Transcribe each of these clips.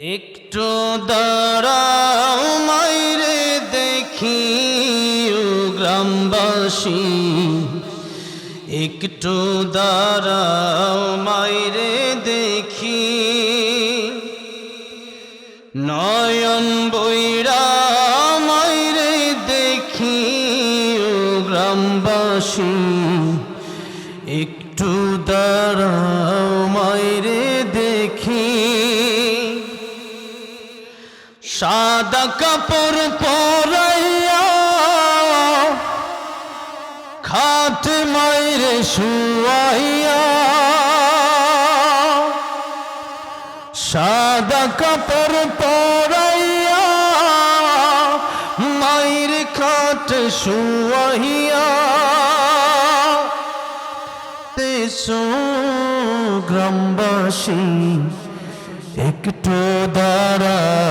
একটু দাঁড়াও মাইরে দেখি গ্রামবাসী। একটু দাঁড়াও মাইরে দেখি। নয়ন বৈরা মাইরে দেখি গ্রামবাসী। একটু সাদা কাপড় পরাইয়া খাট মাইরে শুয়াইয়া সাদা কাপড় পরাইয়া মায়ের খাট শুয়াইয়া তেসো গ্রামবাসী, একটু দাঁড়াও।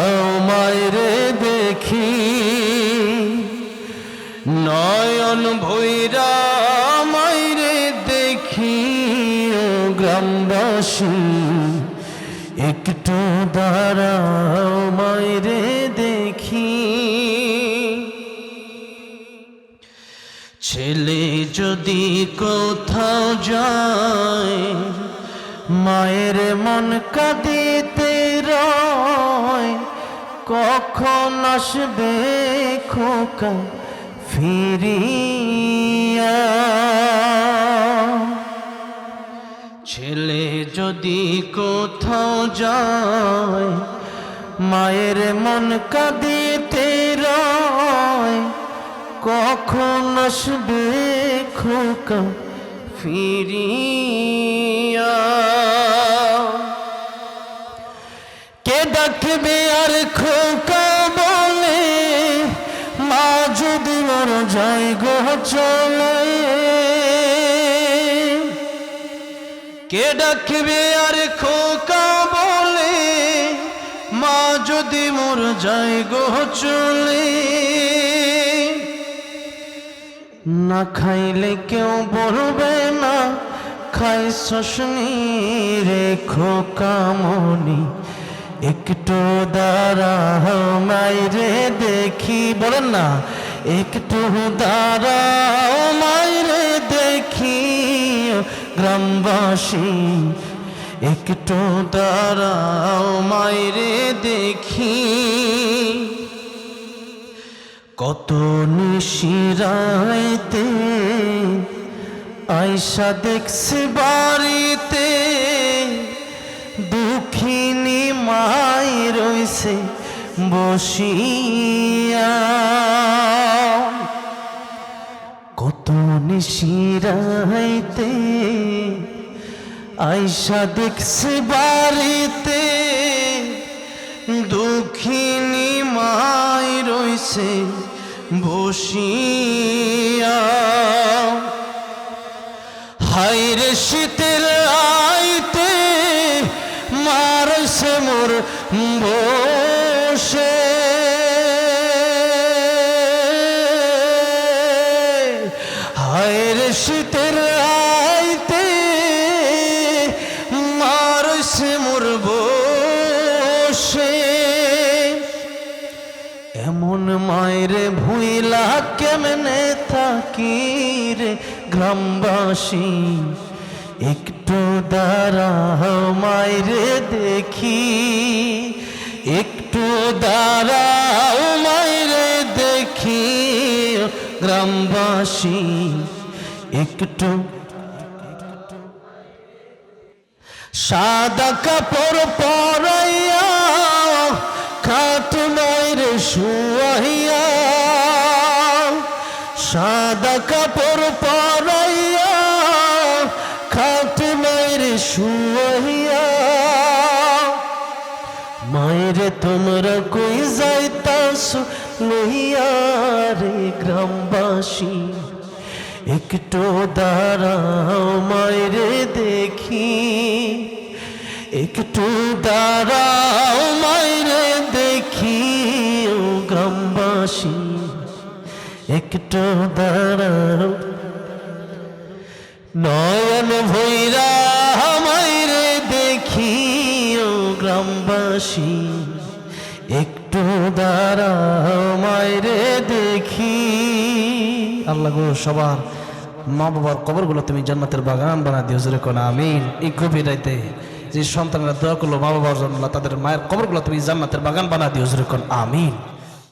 নয়ন ভৈরা দেখি ও গ্রামবাসী, একটু দাঁড়াও মায়েরে দেখি। ছেলে যদি কোথাও যায়, মায়ের মন কাঁদিতে রয়, কখন আসবে খোকা ফিরিয়া। ছেলে যদি কোথাও যায়, মায়ের মন কাঁদিতে রয়, কখন আসবে খোকা ফিরিয়া? কে ডাকবে আর খোকা যদি মর যায় গো চলে। কে ডাকবে আর খোকা বলে? মা যদি মোর যায় গো চলে। না খাইলে কেউ বলবে না খাই শোষণী রে খোকামনি একটু দাঁড়াও মাইরে দেখি। বলেন না, একটু দাঁড়াও মাইরে দেখি। গ্রামবাসী, একটু দাঁড়াও মাইরে দেখি। কত নিশিরাইতে আয়সা দেখছে বাড়িতে রইছে বসিয়া। কত নিশিরাইতে আয়সা দেখছি বাড়িতে দুঃখিনী মাই রইছে বসিয়া। হাইরে শীতের আইতে মোর বসে। হাইরে শীতের আইতে মার মারছে মোর বসে। এমন মায়ের ভুইলা কেমনে থাকি রে গ্রামবাসী? একটু দাঁড়াও, মায়েরে দেখি। একটু দাঁড়াও, মায়েরে দেখি। গ্রামবাসী, একটু। সাদা কাপড় পরাইয়া, খাট মাইরে শুয়াইয়া, সাদা কাপড় পরাইয়া তোমরা কই যাইতাস লইয়া রে গ্রামবাসী। একটু দাঁড়াও মায়েরে দেখি। একটু দাঁড়াও মায়েরে দেখি, ও গ্রামবাসী। একটু দাঁড়াও। নয়ন ভৈরা গ্রামবাসী, একটু দাঁড়াও মায়রে দেখি। আল্লাহ গো, সবার মা বাবার কবরগুলো তুমি জান্নাতের বাগান বানা দিও, জোরে কোন, আমিন। এই গভীর রাইতে যে সন্তানরা দোয়া করল মা বাবার জন্য, তাদের মায়ের কবরগুলো তুমি জান্নাতের বাগান বানা দিও, জোরে কোন, আমিন।